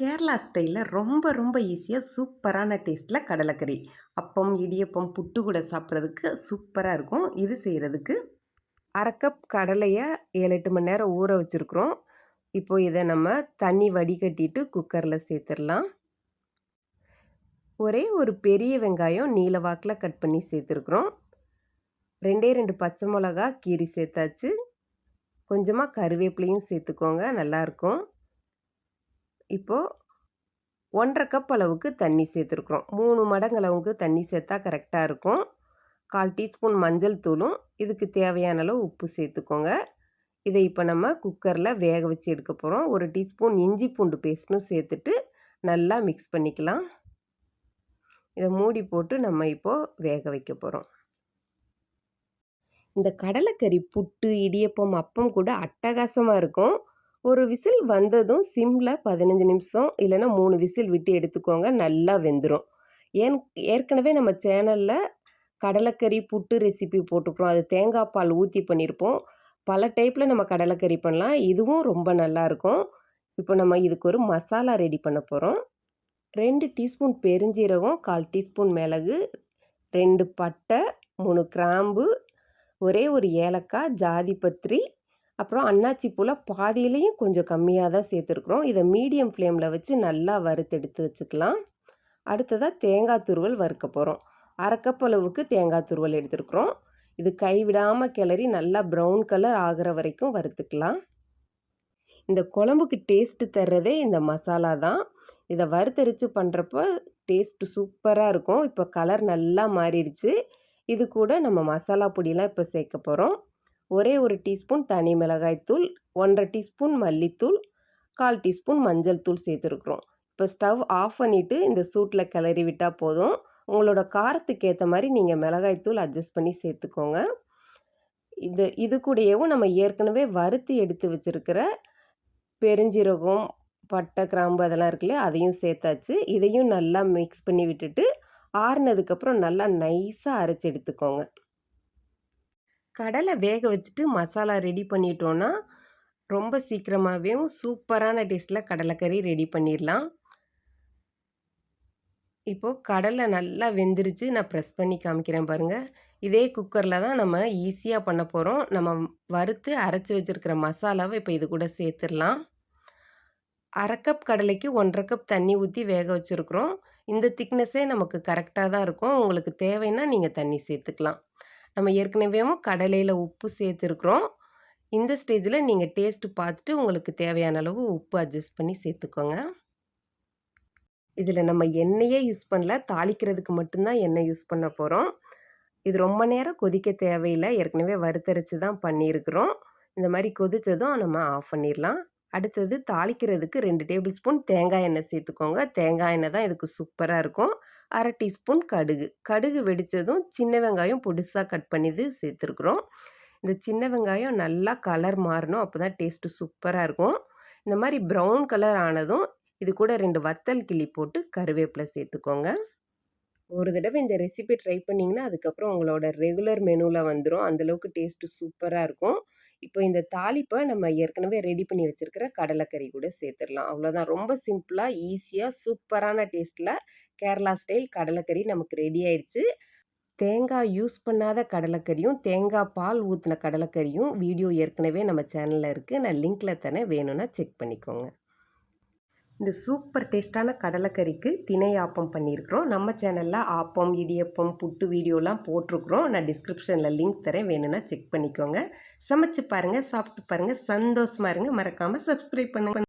கேரளா ஸ்டைலில் ரொம்ப ரொம்ப ஈஸியாக சூப்பரான டேஸ்ட்டில் கடலைக்கறி. அப்பம் இடியப்பம் புட்டு கூட சாப்பிட்றதுக்கு சூப்பராக இருக்கும். இது செய்கிறதுக்கு அரை கப் கடலையை ஏழு எட்டு மணி நேரம் ஊற வச்சுருக்குறோம். இப்போது இதை நம்ம தண்ணி வடிகட்டிட்டு குக்கரில் சேர்த்துடலாம். ஒரே ஒரு பெரிய வெங்காயம் நீல வாக்கில் கட் பண்ணி சேர்த்துருக்குறோம். ரெண்டே ரெண்டு பச்சை மிளகா கீரி சேர்த்தாச்சு. கொஞ்சமாக கருவேப்பிலையும் சேர்த்துக்கோங்க நல்லாயிருக்கும் இப்போது ஒன்றரை கப் அளவுக்கு தண்ணி சேர்த்துருக்குறோம். மூணு மடங்கு அளவுக்கு தண்ணி சேர்த்தா கரெக்டாக இருக்கும். கால் டீஸ்பூன் மஞ்சள் தூளும் இதுக்கு தேவையான அளவு உப்பு சேர்த்துக்கோங்க. இதை இப்போ நம்ம குக்கரில் வேக வச்சு எடுக்க போகிறோம் ஒரு டீஸ்பூன் இஞ்சி பூண்டு பேஸ்ட்டும் சேர்த்துட்டு நல்லா மிக்ஸ் பண்ணிக்கலாம். இதை மூடி போட்டு நம்ம இப்போது வேக வைக்க போகிறோம் இந்த கடலைக்கறி புட்டு இடியப்பம் அப்பம் கூட அட்டகாசமாக இருக்கும். ஒரு விசில் வந்ததும் சிம்மில் பதினஞ்சு நிமிஷம் இல்லைன்னா மூணு விசில் விட்டு எடுத்துக்கோங்க நல்லா வெந்துடும் ஏன் ஏற்கனவே நம்ம சேனலில் கடலைக்கறி புட்டு ரெசிபி போட்டுக்கிறோம் அது தேங்காய் பால் ஊற்றி பண்ணியிருப்போம் பல டைப்பில் நம்ம கடலைக்கறி பண்ணலாம். இதுவும் ரொம்ப நல்லாயிருக்கும் இப்போ நம்ம இதுக்கு ஒரு மசாலா ரெடி பண்ண போகிறோம் ரெண்டு டீஸ்பூன் பெருஞ்சீரகம் கால் டீஸ்பூன் மிளகு ரெண்டு பட்டை மூணு கிராம்பு ஒரே ஒரு ஏலக்காய் ஜாதிபத்திரி அப்புறம் அன்னாச்சி பூவில் பாதியிலையும் கொஞ்சம் கம்மியாக தான் சேர்த்துருக்குறோம். இதை மீடியம் ஃப்ளேமில் வச்சு நல்லா வறுத்தெடுத்து வச்சுக்கலாம். அடுத்ததாக தேங்காய் துருவல் வறுக்க போகிறோம் அரை அளவுக்கு தேங்காய் துருவல் எடுத்துருக்குறோம். இது கைவிடாமல் கிளறி நல்லா ப்ரௌன் கலர் ஆகிற வரைக்கும் வறுத்துக்கலாம். இந்த குழம்புக்கு டேஸ்ட்டு தர்றதே இந்த மசாலா தான். இதை வறுத்தரித்து பண்ணுறப்ப டேஸ்ட்டு சூப்பராக இருக்கும். இப்போ கலர் நல்லா மாறிடுச்சு. இது கூட நம்ம மசாலா பொடியெலாம் இப்போ சேர்க்க போகிறோம் ஒரே ஒரு டீஸ்பூன் தனி மிளகாய்த்தூள் ஒன்றரை டீஸ்பூன் மல்லித்தூள் கால் டீஸ்பூன் மஞ்சள் தூள் சேர்த்துருக்குறோம். இப்போ ஸ்டவ் ஆஃப் பண்ணிவிட்டு இந்த சூட்டில் கிளறி விட்டால் போதும். உங்களோட காரத்துக்கு ஏற்ற மாதிரி நீங்கள் மிளகாய்த்தூள் அட்ஜஸ்ட் பண்ணி சேர்த்துக்கோங்க. இது இது கூடயேவும் நம்ம ஏற்கனவே வறுத்து எடுத்து வச்சுருக்கிற பெருஞ்சீரகம் பட்டை கிராம்பு அதெல்லாம் இருக்குல்லையா அதையும் சேர்த்தாச்சு. இதையும் நல்லா மிக்ஸ் பண்ணி விட்டுட்டு ஆறுனதுக்கப்புறம் நல்லா நைஸாக அரைச்சி எடுத்துக்கோங்க. கடலை வேக வச்சுட்டு மசாலா ரெடி பண்ணிட்டோன்னா ரொம்ப சீக்கிரமாகவே சூப்பரான டேஸ்ட்டில் கடலைக்கறி ரெடி பண்ணிடலாம் இப்போது கடலை நல்லா வெந்துருச்சு நான் ப்ரெஸ் பண்ணி காமிக்கிறேன் பாருங்கள் இதே குக்கரில் தான் நம்ம ஈஸியாக பண்ண போகிறோம் நம்ம வறுத்து அரைச்சி வச்சுருக்கிற மசாலாவை இப்போ இது கூட சேர்த்துடலாம் அரை கப் கடலைக்கு ஒன்றரை கப் தண்ணி ஊற்றி வேக வச்சுருக்குறோம். இந்த திக்னஸே நமக்கு கரெக்டாக தான் இருக்கும். உங்களுக்கு தேவைன்னா நீங்கள் தண்ணி சேர்த்துக்கலாம். நம்ம ஏற்கனவேவும் கடலையில் உப்பு சேர்த்துருக்குறோம். இந்த ஸ்டேஜில் நீங்கள் டேஸ்ட்டு பார்த்துட்டு உங்களுக்கு தேவையான அளவு உப்பு அட்ஜஸ்ட் பண்ணி சேர்த்துக்கோங்க. இதில் நம்ம எண்ணெயே யூஸ் பண்ணல தாளிக்கிறதுக்கு மட்டும்தான் எண்ணெய் யூஸ் பண்ண போகிறோம் இது ரொம்ப நேரம் கொதிக்க தேவையில்லை. ஏற்கனவே வறுத்தரைச்சி தான் பண்ணியிருக்கிறோம். இந்த மாதிரி கொதித்ததும் நம்ம ஆஃப் பண்ணிடலாம். அடுத்தது தாளிக்கிறதுக்கு ரெண்டு டேபிள் ஸ்பூன் தேங்காய் எண்ணெய் சேர்த்துக்கோங்க. தேங்காய் எண்ணெய் தான் இதுக்கு சூப்பராக இருக்கும். அரை டீஸ்பூன் கடுகு. கடுகு வெடித்ததும் சின்ன வெங்காயம் பொடிசாக கட் பண்ணிது சேர்த்துருக்குறோம். இந்த சின்ன வெங்காயம் நல்லா கலர் மாறணும். அப்போ தான் டேஸ்ட்டு சூப்பராக இருக்கும். இந்த மாதிரி ப்ரௌன் கலர் ஆனதும் இது கூட ரெண்டு வத்தல் கிளி போட்டு கருவேப்பிலை சேர்த்துக்கோங்க. ஒரு தடவை இந்த ரெசிபி ட்ரை பண்ணிங்கன்னா அதுக்கப்புறம் உங்களோட ரெகுலர் மெனுவில் வந்துடும் அந்தளவுக்கு டேஸ்ட்டு சூப்பராக இருக்கும். இப்போ இந்த தாளிப்பை நம்ம ஏற்கனவே ரெடி பண்ணி வச்சுருக்கிற கடலைக்கறி கூட சேர்த்துடலாம். அவ்வளோதான் ரொம்ப சிம்பிளாக ஈஸியாக சூப்பரான டேஸ்ட்டில் கேரளா ஸ்டைல் கடலைக்கறி நமக்கு ரெடி ஆயிடுச்சு. தேங்காய் யூஸ் பண்ணாத கடலைக்கறியும் தேங்காய் பால் ஊற்றின கடலைக்கறியும் வீடியோ ஏற்கனவே நம்ம சேனலில் இருக்குது நான் லிங்க்கில் தானே வேணும்னா செக் பண்ணிக்கோங்க. இந்த சூப்பர் டேஸ்ட்டான கடலைக்கறிக்கு திணை ஆப்பம் பண்ணியிருக்கிறோம். நம்ம சேனலில் ஆப்பம் இடியப்பம் புட்டு வீடியோலாம் போட்டிருக்குறோம். நான் டிஸ்கிரிப்ஷனில் லிங்க் தரேன். வேணும்னா செக் பண்ணிக்கோங்க. சமைச்சு பாருங்கள் சாப்பிட்டு பாருங்கள் சந்தோஷமாக இருங்க. மறக்காமல் சப்ஸ்கிரைப் பண்ணுங்கள்